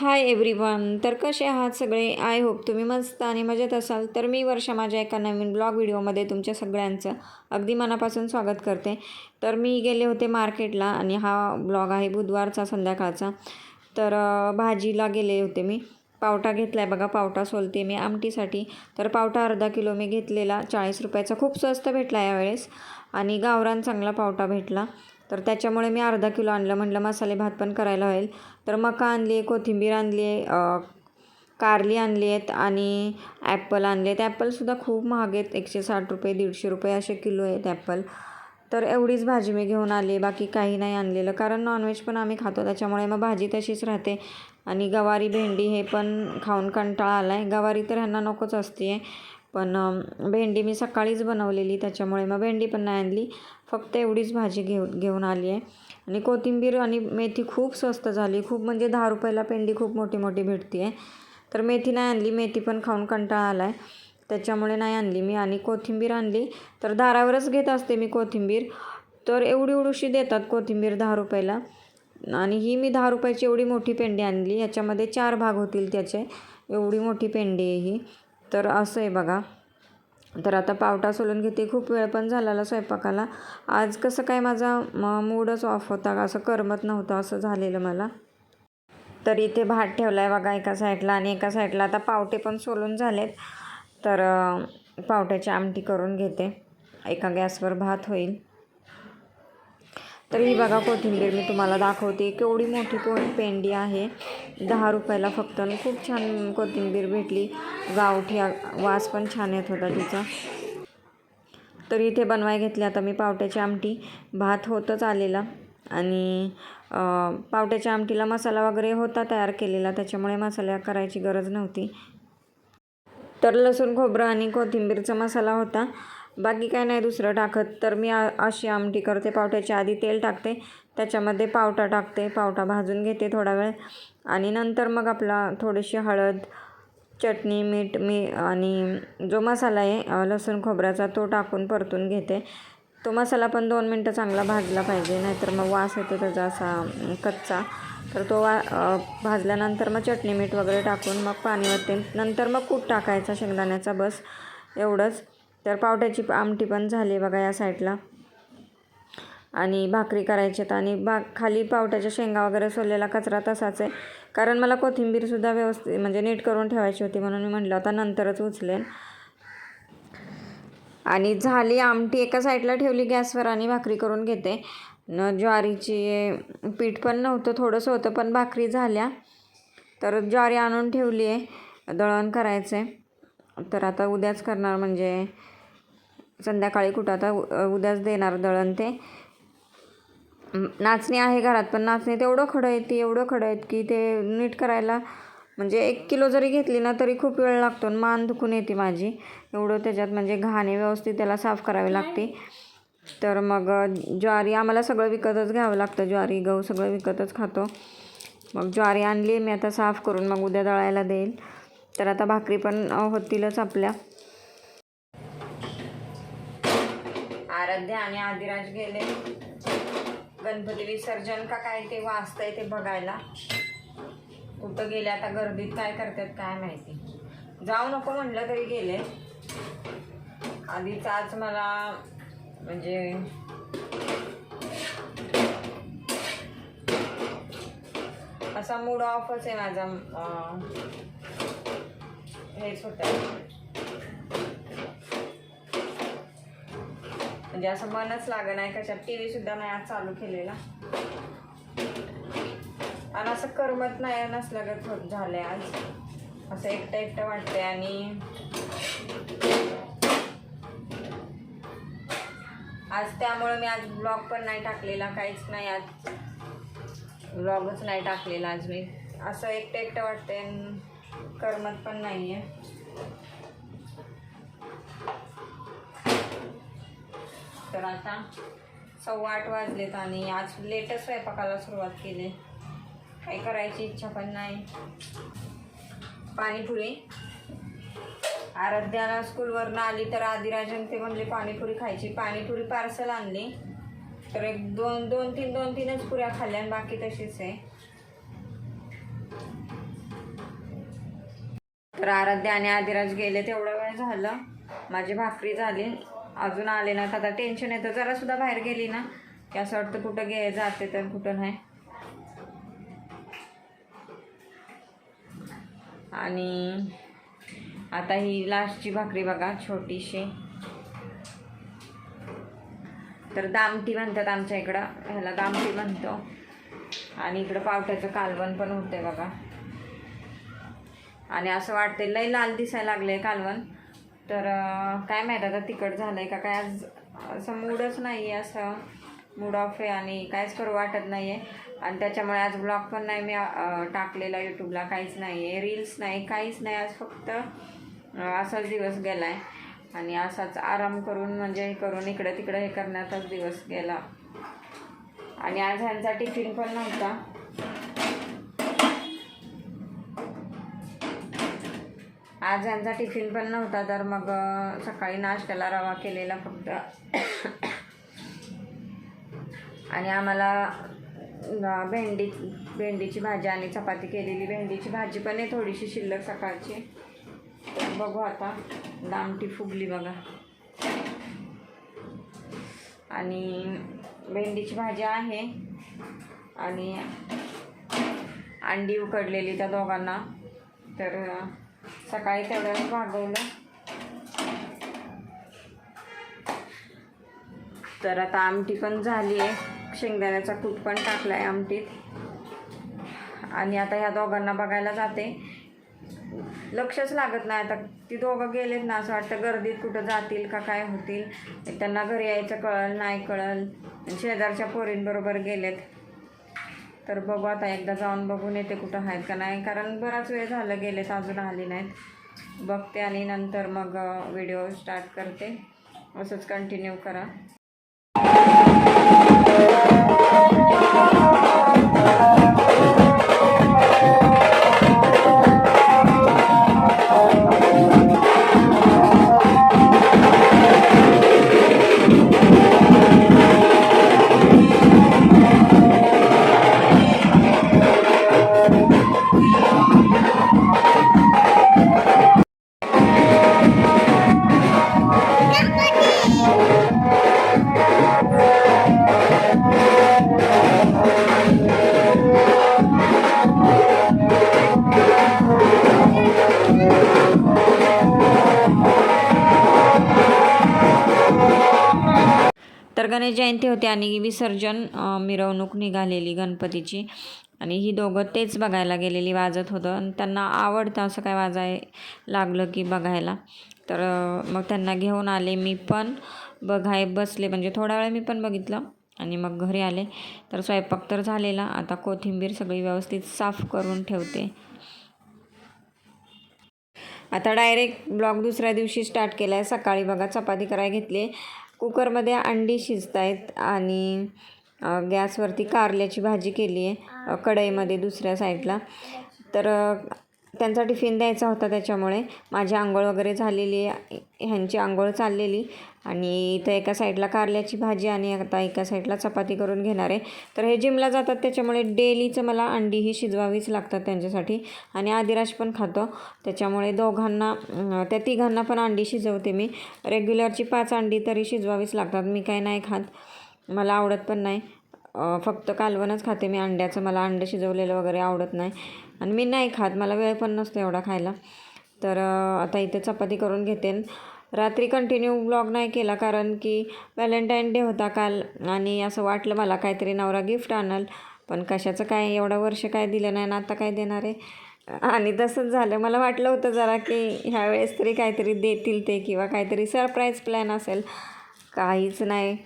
Hi everyone तर कसे आहात सगळे? आय होप तुम्ही मस्त आणि मजेत असाल. तर मी वर्षा माझ्या एका नवीन ब्लॉग व्हिडिओमध्ये तुमच्या सगळ्यांचं अगदी मनापासून स्वागत करते. तर मी गेले होते मार्केटला आणि हा ब्लॉग आहे बुधवारचा संध्याकाळचा. तर भाजीला गेले होते मी. पावटा घेतला आहे बघा पावटा सोलते मी आमटीसाठी. तर पावटा अर्धा किलो मी घेतलेला. चाळीस रुपयाचा. खूप स्वस्त भेटला यावेळेस. आणि गावरान चांगला पावटा भेटला. तर त्याच्यामुळे मी अर्धा किलो आणलं. म्हटलं मसाले भात पण करायला होईल. तर मका आणली आहे कोथिंबीर आणली आहे कारली आणली आहेत आणि ॲपल आणले आहेत. ॲपलसुद्धा खूप महाग आहेत. एकशे साठ रुपये दीडशे रुपये असे किलो आहेत ॲपल. तर एवढीच भाजी मी घेऊन आली. आहे बाकी काही नाही आणलेलं. कारण नॉनव्हेज पण आम्ही खातो. त्याच्यामुळे मग भाजी तशीच राहते. आणि गवारी भेंडी हे पण खाऊन कंटाळा आला आहे गवारी तर ह्यांना नकोच असते आहे पण भेंडी मी सकाळीच बनवलेली. त्याच्यामुळे मग भेंडी पण नाही आणली. फक्त एवढीच भाजी घेऊन घेऊन आली आहे. आणि कोथिंबीर आणि मेथी खूप स्वस्त झाली. खूप म्हणजे दहा रुपयाला पेंडी खूप मोठी मोठी भेटते आहे तर मेथी नाही आणली. मेथी पण खाऊन कंटाळा आला आहे त्याच्यामुळे नाही आणली मी. आणि कोथिंबीर आणली. तर दारावरच घेत असते मी कोथिंबीर. तर एवढी एवढीशी देतात कोथिंबीर दहा रुपयाला. आणि ही मी दहा रुपयाची एवढी मोठी पेंडी आणली. याच्यामध्ये चार भाग होतील त्याचे. एवढी मोठी पेंडी आहे ही. तर असं आहे बघा. तर आता पावटा सोलून घेते. खूप वेळ पण झालेला स्वयंपाकाला. आज कसं काय माझा म मूडच ऑफ होता असं करमत नव्हतं असं झालेलं मला. तर इथे भात ठेवला आहे बघा एका साईडला आणि एका साईडला. आता पावटे पण सोलून झालेत. तर पावट्याची आमटी करून घेते. एका गॅसवर भात होईल. तर ही बघा कोथिंबीर मी तुम्हाला दाखवते. केवढी मोठी को पेंडी आहे. दहा रुपयाला फक्त आणि खूप छान कोथिंबीर भेटली. गावठी वास पण छान येत होता तिचा. तर इथे बनवाय घेतली आता मी पावट्याची आमटी. भात होतच आलेला आणि पावट्याच्या आमटीला मसाला वगैरे होता तयार केलेला. त्याच्यामुळे मसाला करायची गरज नव्हती. तर लसूण खोबरं आणि कोथिंबीरचा मसाला होता. बाकी काय नाही दुसरं टाकत. तर मी आ- अशी आमटी करते. पावट्याच्या आधी तेल टाकते. त्याच्यामध्ये पावटा टाकते. पावटा भाजून घेते थोडा वेळ. आणि नंतर मग आपला थोडीशी हळद चटणी मीठ मी आणि जो मसाला आहे लसूण खोबऱ्याचा तो टाकून परतून घेते. तो मसाला पण दोन मिनटं चांगला भाजला पाहिजे. नाहीतर मग वास येतो त्याचा असा कच्चा. तर तो वा भाजल्यानंतर मग चटणी मीठ वगैरे टाकून मग पाणी वरते नंतर मग कूट टाकायचा शेंगदाण्याचा बस. एवढंच. तर पावट्याची आमटी पण झाली आहे बघा या साईडला. आणि भाकरी करायच्यात आणि भा खाली पावट्याच्या शेंगा वगैरे सोललेला कचरा तसाच आहे. कारण मला कोथिंबीरसुद्धा व्यवस्थित म्हणजे नीट करून ठेवायची होती म्हणून मी म्हटलं आता नंतरच उचलेन. आणि झाली आमटी एका साईडला ठेवली गॅसवर आणि भाकरी करून घेते. न ज्वारीची पीठ पण नव्हतं थोडंसं होतं पण भाकरी झाल्या. तर ज्वारी आणून ठेवली आहे दळण करायचं आहे तर आता उद्याच करणार म्हणजे संध्याकाळी कुठं आता उद्याच देणार दळण ते. नाचणी आहे घरात पण नाचणी तेवढं खडं येते ती एवढं खडं आहेत की ते नीट करायला म्हणजे एक किलो जरी घेतली ना तरी खूप वेळ लागतो आणि मान दुखून येते माझी. एवढं त्याच्यात म्हणजे घाणे व्यवस्थित त्याला साफ करावी लागते. तर मग ज्वारी आम्हाला सगळं विकतच घ्यावं लागतं ज्वारी गहू सगळं विकतच खातो. मग ज्वारी आणली मी आता साफ करून मग उद्या दळायला देईल. तर आता भाकरी पण होतीलच आपल्या. आराध्या आणि आदिराज गेले. गणपती विसर्जन का काय ते वाचतंय ते बघायला. कुठं गेले आता गर्दीत काय करतात काय माहिती. जाऊ नको म्हटलं तरी गेले. आधीच आज मला म्हणजे असा मूड ऑफच आहे माझा हेच होतं म्हणजे असं मनच लागणार नाही कशात. टी व्ही सुद्धा नाही आज चालू केलेला. आणि असं करमत नाही नसल्यागत होत झालंय आज. असं एकटं एकटं वाटतंय आणि आज त्यामुळे मी आज ब्लॉग पण नाही टाकलेला काहीच नाही आज. ब्लॉगच नाही टाकलेला आज मी. असं एकटं एकटं वाटतंय करमत पण नाही आहे तर आता सव्वा आठ वाजलेत आणि आज लेटच स्वयंपाकाला सुरुवात केली. काही करायची इच्छा पण नाही. पाणीपुरी. आराध्याला स्कूलवरनं आली तर आदिराजन ते म्हणले पाणीपुरी खायची. पाणीपुरी पार्सल आणली. तर एक दोन दोन तीन दोन तीनच पुऱ्या खाल्ल्या आणि बाकी तशीच आहे. तर आराध्या आणि आदिराज गेले तेवढा वेळ झालं. माझी भाकरी झाली. अजून आले नाहीत. आता टेन्शन येतं. जरासुद्धा बाहेर गेली ना की असं वाटतं कुठं घे जाते तर कुठं नाही. आणि आता ही लास्टची भाकरी बघा छोटीशी. तर दामटी म्हणतात आमच्या इकडं. ह्याला दामटी म्हणतो. आणि इकडं पावट्याचं कालवण पण होते बघा. आणि असं वाटते लय लाल दिसायला लागले कालवण. तर काय माहीत आता तिखट झालं आहे का काय आज असं मूडच नाही आहे असं. मूड ऑफ आहे आणि काहीच करू वाटत नाही आहे आणि त्याच्यामुळे आज ब्लॉग पण नाही मी टाकलेला यूट्यूबला काहीच नाही आहे रील्स नाही काहीच नाही. आज फक्त असाच दिवस गेला आहे आणि असाच आराम करून म्हणजे हे करून इकडं तिकडं हे करण्यातच दिवस गेला. आणि आज ह्यांचा टिफिन पण नव्हता. आज यांचा टिफिन पण नव्हता तर मग सकाळी नाश्त्याला रवा केलेला फक्त. आणि आम्हाला भेंडी भेंडीची भाजी आणि चपाती केलेली. भेंडीची भाजी पण आहे थोडीशी शिल्लक सकाळची. बघू आता दामटी फुगली बघा. आणि भेंडीची भाजी आहे. आणि अंडी उकडलेली त्या दोघांना. तर सकाळी तेवढं भागवलं तर आता आमटी पण झाली आहे शेंगदाण्याचा कूट पण टाकला आहे आमटीत. आणि आता ह्या दोघांना बघायला जाते. लक्षच लागत नाही आता. ती दोघं गेलेत ना असं वाटतं गर्दीत कुठं जातील का काय होतील. त्यांना घरी यायचं कळल नाही कळल. शेजारच्या पोरींबरोबर गेलेत. तर बघू आता एकदा जाऊन बघून येते कुठं आहेत का नाही. कारण बराच वेळ झालं गेलेत अजून आली नाहीत. बघते आणि नंतर मग व्हिडिओ स्टार्ट करते. असंच कंटिन्यू करा. तर गणेश जयंती होती आणि विसर्जन मिरवणूक निघालेली गणपतीची. आणि ही दोघं तेच बघायला गेलेली वाजत होतं. आणि त्यांना आवडतं असं काय वाजाय लागलं की बघायला. तर मग त्यांना घेऊन आले. मी पण बघाय बसले. म्हणजे थोडा वेळ मी पण बघितलं आणि मग घरी आले. तर स्वयंपाक तर झालेला. आता कोथिंबीर सगळी व्यवस्थित साफ करून ठेवते. आता डायरेक्ट ब्लॉग दुसऱ्या दिवशी स्टार्ट केला आहे सकाळी बघा चपाती करायला घेतली. कुकरमध्ये अंडी शिजत आहेत आणि गॅसवरती कारल्याची भाजी केली आहे कढईमध्ये दुसऱ्या साईडला. तर त्यांचा टिफिन द्यायचा होता त्याच्यामुळे. माझी आंघोळ वगैरे झालेली आहे. ह्यांची आंघोळ चाललेली. आणि इथं एका साईडला कारल्याची भाजी आणि आता एका साईडला चपाती करून घेणार आहे. तर हे जिमला जातात त्याच्यामुळे डेलीचं मला अंडी ही शिजवावीच लागतात त्यांच्यासाठी. आणि आदिराज पण खातो. त्याच्यामुळे दोघांना त्या तिघांना पण अंडी शिजवते मी. रेग्युलरची पाच अंडी तरी शिजवावीच लागतात. मी काही नाही खात. मला आवडत पण नाही. फक्त कालवणच खाते मी. अंड्याचं मला अंडं शिजवलेलं वगैरे आवडत नाही. आणि मी नाही खात. मला वेळ पण नसतो एवढा खायला. तर आता इथे चपाती करून घेते. रात्री कंटिन्यू ब्लॉग नाही केला कारण की व्हॅलेंटाईन डे होता काल आणि असं वाटलं मला काहीतरी नवरा गिफ्ट आणल. पण कशाचं काय? एवढं वर्ष काय दिलं नाही ना आता काय देणार आहे? आणि तसंच झालं. मला वाटलं होतं जरा की ह्यावेळेस तरी काहीतरी देतील ते किंवा काहीतरी सरप्राईज प्लॅन असेल. काहीच नाही.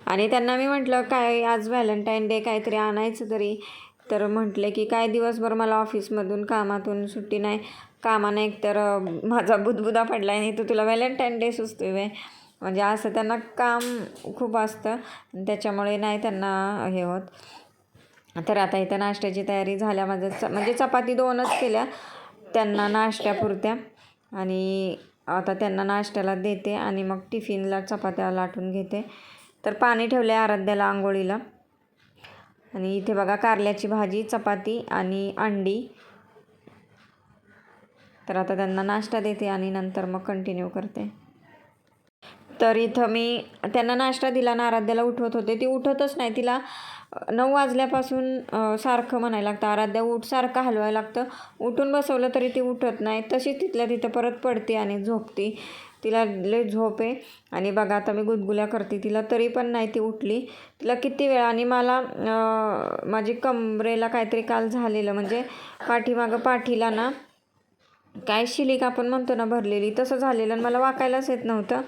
आणि त्यांना मी म्हटलं काय आज व्हॅलेंटाईन डे काहीतरी आणायचं तरी. तर म्हटले की काय दिवसभर मला ऑफिसमधून कामातून सुट्टी नाही कामाने एकतर माझा बुदबुदा पडला आहे नाही तर तुला व्हॅलेंटाईन डे सुचतो आहे म्हणजे असं त्यांना काम खूप असतं आणि त्याच्यामुळे नाही त्यांना हे होत. तर आता इथं नाश्त्याची तयारी झाल्या माझं च म्हणजे चपाती दोनच केल्या त्यांना नाश्त्यापुरत्या आणि आता त्यांना नाश्त्याला देते आणि मग टिफिनला चपात्या लाटून घेते. तर पाणी ठेवलं आहे आराध्याला आंघोळीला. आणि इथे बघा कारल्याची भाजी चपाती आणि अंडी. तर आता त्यांना नाश्ता देते आणि नंतर मग कंटिन्यू करते. तर इथं मी त्यांना नाश्ता दिला ना आराध्याला उठवत होते. ती उठतच नाही. तिला नऊ वाजल्यापासून सारखं म्हणायला लागतं. आराध्या उठ सारखं हलवायला लागतं. उठून बसवलं तरी ती उठत नाही. तशी तिथल्या तिथं परत पडते आणि झोपते. तिला लय झोप आहे. आणि बघा आता मी गुदगुल्या करते तिला तरी पण नाही ती उठली. तिला किती वेळा आणि मला माझी कमरेला काहीतरी काल झालेलं म्हणजे पाठीमागं पाठीला ना काय शिलिक आपण म्हणतो ना भरलेली तसं झालेलं आणि मला वाकायलाच येत नव्हतं.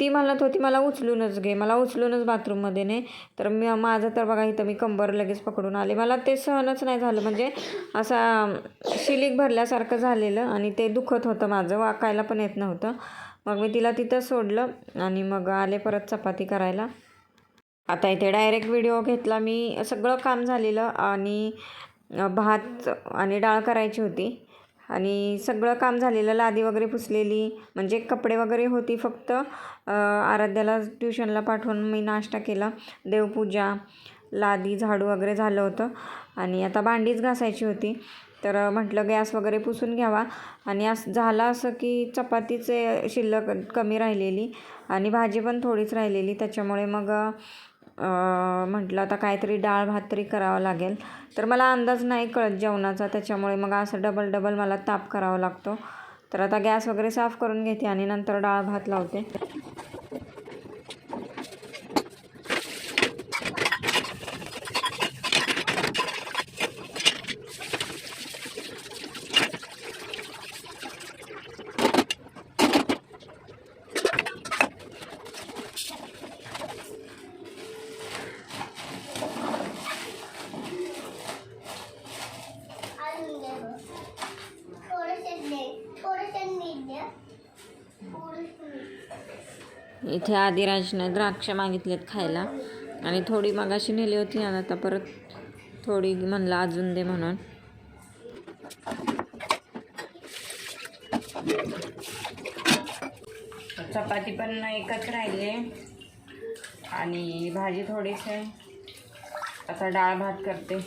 ती म्हणत होती मला उचलूनच घे मला उचलूनच बाथरूममध्ये ने. तर मी माझं तर बघा इथं मी कंबर लगेच पकडून आले. मला ते सहनच नाही झालं म्हणजे असा शिलिक भरल्यासारखं झालेलं आणि ते दुखत होतं माझं वाकायला पण येत नव्हतं. मग मी तिला तिथं सोडलं आणि मग आले परत चपाती करायला. आता इथे डायरेक्ट व्हिडिओ घेतला मी. सगळं काम झालेलं आणि भात आणि डाळ करायची होती. आणि सगळं काम झालेलं लादी वगैरे पुसलेली म्हणजे कपडे वगैरे होती फक्त. आराध्याला ट्युशनला पाठवून मी नाश्ता केला देवपूजा लादी झाडू वगैरे झालं होतं. आणि आता भांडीच घासायची होती. तर म्हटलं गॅस वगैरे पुसून घ्यावा. आणि असं झालं असं की चपातीचे शिल्लक कमी राहिलेली आणि भाजी पण थोडीच राहिलेली. त्याच्यामुळे मग म्हटलं आता काहीतरी डाळ भात तरी करावं लागेल. तर मला अंदाज नाही कळत जेवणाचा त्याच्यामुळे मग असं डबल डबल मला ताप करावा लागतो. तर आता गॅस वगैरे साफ करून घेते आणि नंतर डाळ भात लावते अजून दे बघ. थोडंसं दे थोडंसं मीठ दे थोडंसं मीठ. इथे आदिराजनं द्राक्ष मागितलेत खायला. आणि थोडी मगाशी नेली होती आणि आता परत थोडी म्हणलं अजून दे म्हणून. चपाती पण एकच राहिली. आणि भाजी थोडीच आहे आता डाळ भात करते.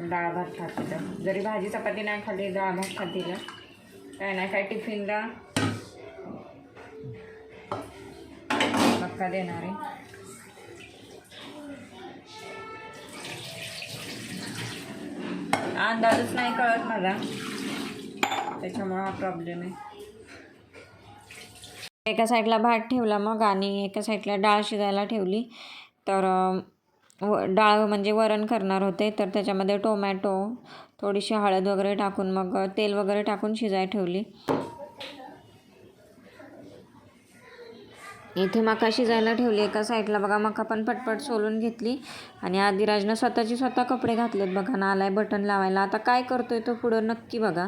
डाळ भात खाते तर. जरी भाजी चपाती नाही खाल्ली डाळ भात खाते काय नाही काय टिफिनला धक्का देणार आहे. अंदाजच नाही कळत मला. त्याच्यामुळे हा प्रॉब्लेम आहे. एका साईडला भात ठेवला मग आणि एका साईडला डाळ शिजायला ठेवली. तर व डाळ म्हणजे वरण करणार होते. तर त्याच्यामध्ये टोमॅटो थोडीशी हळद वगैरे टाकून मग तेल वगैरे टाकून शिजायला ठेवली. इथे मका शिजायला ठेवली एका साईडला बघा मका पण पटपट सोलून घेतली. आणि आदिराजनं स्वतःची स्वतः कपडे घातलेत बघा ना आलाय बटन लावायला. आता काय करतोय तो पुढं नक्की बघा.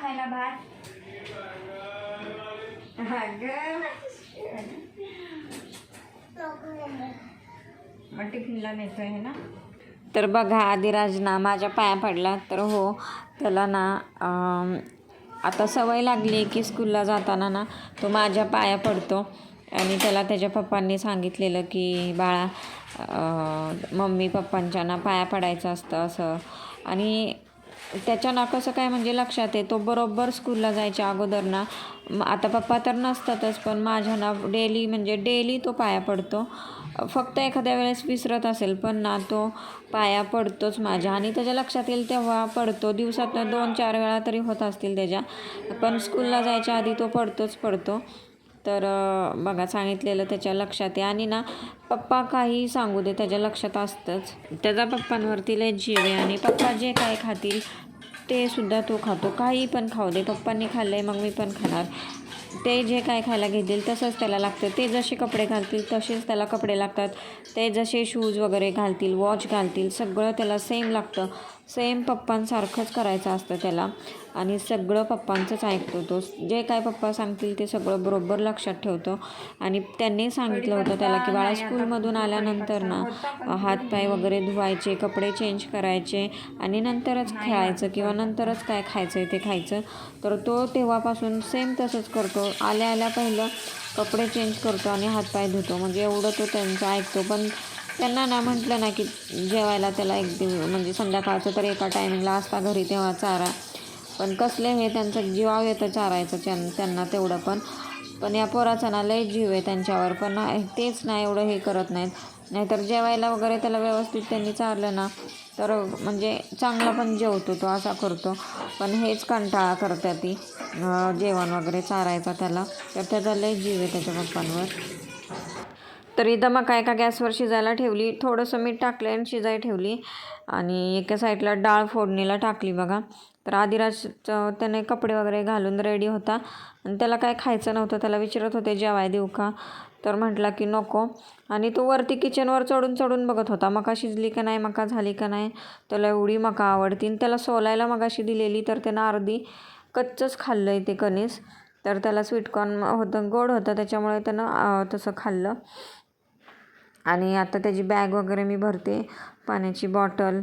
खायला भात. टिफिनला नेतोय ना? तर बघा आदिराज ना माझ्या पाया पडला. तर हो त्याला ना आता सवय लागली आहे की स्कूलला जाताना ना तो माझ्या पाया पडतो. आणि त्याला त्याच्या पप्पांनी सांगितलेलं की बाळा मम्मी पप्पांच्या ना पाया पडायचं असतं असं. आणि त्याच्या ना कसं काय म्हणजे लक्षात आहे तो बरोबर स्कूलला जायच्या अगोदर ना आता पप्पा तर नसतातच पण माझ्या ना डेली म्हणजे डेली तो पाया पडतो. फक्त एखाद्या वेळेस विसरत असेल पण ना तो पाया पडतोच माझ्या. आणि त्याच्या लक्षात येईल तेव्हा पडतो. दिवसातनं दोन चार वेळा तरी होत असतील त्याच्या. पण स्कूलला जायच्या आधी तो पडतोच पडतो. तर बघा सांगितलेलं त्याच्या लक्षात आहे. आणि ना पप्पा काही सांगू दे त्याच्या लक्षात असतंच. त्याचा पप्पांवरती लय जीव आहे आणि पप्पा जे काय खातील ते सुद्धा तो खातो. काही पण खाऊ दे. पप्पांनी खाल्लं आहे मग मी पण खाणार. ते जे काय खायला घेतील तसंच त्याला लागतं. ते जसे कपडे घालतील तसेच त्याला कपडे लागतात. ते जसे शूज वगैरे घालतील वॉच घालतील सगळं त्याला सेम लागतं. सेम पप्पांसारखंच करायचं असतं त्याला. आणि सगळं पप्पांचंच ऐकतो तो. जे काय पप्पा सांगतील ते सगळं बरोबर लक्षात ठेवतो. आणि त्यांनी सांगितलं होतं त्याला की बाळा स्कूलमधून आल्यानंतर ना हातपाय वगैरे धुवायचे कपडे चेंज करायचे आणि नंतरच खेळायचं किंवा नंतरच काय खायचं आहे ते खायचं. तर तो तेव्हापासून सेम तसंच करतो. आल्या आल्या पहिलं कपडे चेंज करतो आणि हातपाय धुतो. म्हणजे एवढं तो त्यांचं ऐकतो. पण त्यांना ना म्हटलं ना की जेवायला त्याला एक दिव म्हणजे संध्याकाळचं तर एका टायमिंगला असता घरी तेव्हा चारा. पण कसले हे त्यांचं जीवाव येतं चारायचं त्यां त्यांना तेवढं पण. पण या पोराचा ना लय जीव आहे त्यांच्यावर. पण तेच ना एवढं हे करत नाहीत. नाहीतर जेवायला वगैरे त्याला व्यवस्थित त्यांनी चारलं ना तर म्हणजे चांगला पण जेवतो तो असा करतो. पण हेच कंटाळा करते ती जेवण वगैरे चारायचा त्याला. तर त्याचा लय जीव आहे त्याच्या पप्पांवर. तर इथं मका काय का गॅसवर शिजायला ठेवली थोडंसं मीठ टाकलं आणि शिजाय ठेवली. आणि एका साईडला डाळ फोडणीला टाकली बघा. तर आदिराजचं त्याने कपडे वगैरे घालून रेडी होता. आणि त्याला काय खायचं नव्हतं त्याला विचारत होते जेवाय देऊ का? तर म्हटला की नको. आणि तो वरती किचनवर चढून चढून बघत होता मका शिजली का नाही मका झाली का नाही. त्याला एवढी मका आवडती. आणि त्याला सोलायला मगाशी दिलेली तर त्यानं अर्धी कच्चंच खाल्लं आहे ते कणीस. तर त्याला स्वीटकॉर्न होतं गोड होतं त्याच्यामुळे त्यानं तसं खाल्लं. आणि आता त्याची बॅग वगैरे मी भरते. पाण्याची बॉटल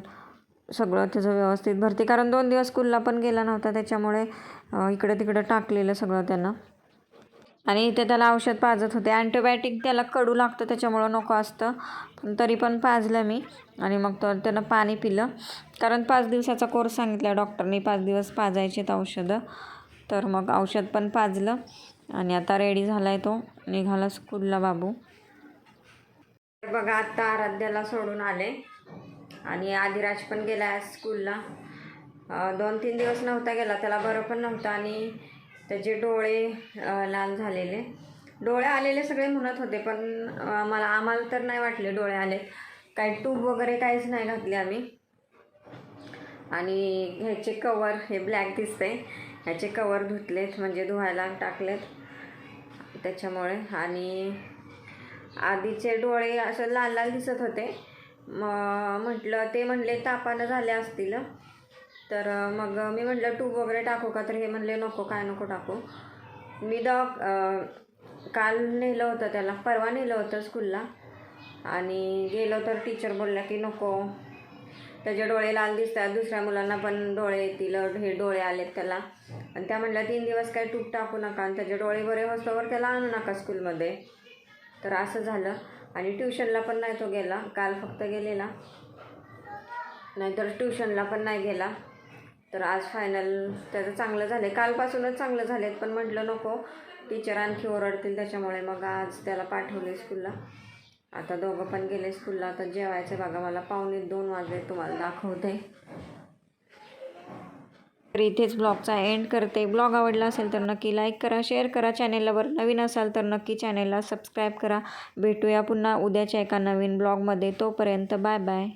सगळं त्याचं व्यवस्थित भरते. कारण दोन दिवस स्कूलला पण गेला नव्हता त्याच्यामुळे इकडं तिकडं टाकलेलं सगळं त्यानं. आणि इथे त्याला औषध पाजत होते. अँटीबायोटिक त्याला कडू लागतं त्याच्यामुळं नको असतं. पण तरी पण पाजलं मी. आणि मग तर त्यानं पाणी पिलं. कारण पाच दिवसाचा कोर्स सांगितला डॉक्टरनी पाच दिवस पाजायचेत औषधं. तर मग औषध पण पाजलं. आणि आता रेडी झाला आहे तो. निघाला स्कूलला बाबू. बघा आत्ता आराध्याला सोडून आले. आणि आदिराज पण गेला आहे स्कूलला दोन तीन दिवस नव्हता गेला त्याला बरं पण नव्हतं आणि त्याचे डोळे लाल झालेले. डोळे आलेले सगळे म्हणत होते पण मला आम्हाला तर नाही वाटले डोळे आले काही टूब वगैरे काहीच नाही घातले आम्ही. आणि ह्याचे कवर हे ब्लॅक दिसतंय. ह्याचे कवर धुतलेत म्हणजे धुवायला टाकलेत. त्याच्यामुळे आणि आधीचे डोळे असं लाल लाल दिसत होते. मग म्हटलं ते म्हणले तापानं झाले असतील. तर मग मी म्हटलं ट्यूब वगैरे टाकू का? तर हे म्हणले नको काय नको टाकू. मी दवा काल नेलं होतं त्याला परवा नेलं होतं स्कूलला आणि गेलो तर टीचर बोलल्या की नको त्याचे डोळे लाल दिसतात दुसऱ्या मुलांना पण डोळे येतील हे डोळे आलेत त्याला. आणि त्या म्हटल्या तीन दिवस काही टूप टाकू नका आणि त्याचे डोळे बरे होस्तोवर त्याला आणू नका स्कूलमध्ये तर असं झालं. आणि ट्युशनला पण नाही तो गेला. काल फक्त गेलेला. नाहीतर ट्युशनला पण नाही गेला. तर आज फायनल त्याचं चांगलं झालं आहे कालपासूनच चांगलं झालेत पण म्हटलं नको. टीचर आणखी ओरडतील त्याच्यामुळे मग आज त्याला पाठवले स्कूलला. आता दोघं पण गेले स्कूलला. आता जेवायचं बघा. मला पाहुणे दोन वाजले. तुम्हाला दाखवते. तर इथेच ब्लॉगचा एंड करते. ब्लॉग आवडला असेल तर नक्की लाईक करा शेअर करा. चॅनेलवर नवीन असाल तर नक्की चॅनेलला सबस्क्राईब करा. भेटूया पुन्हा उद्याच्या एका नवीन ब्लॉगमध्ये. तोपर्यंत बाय बाय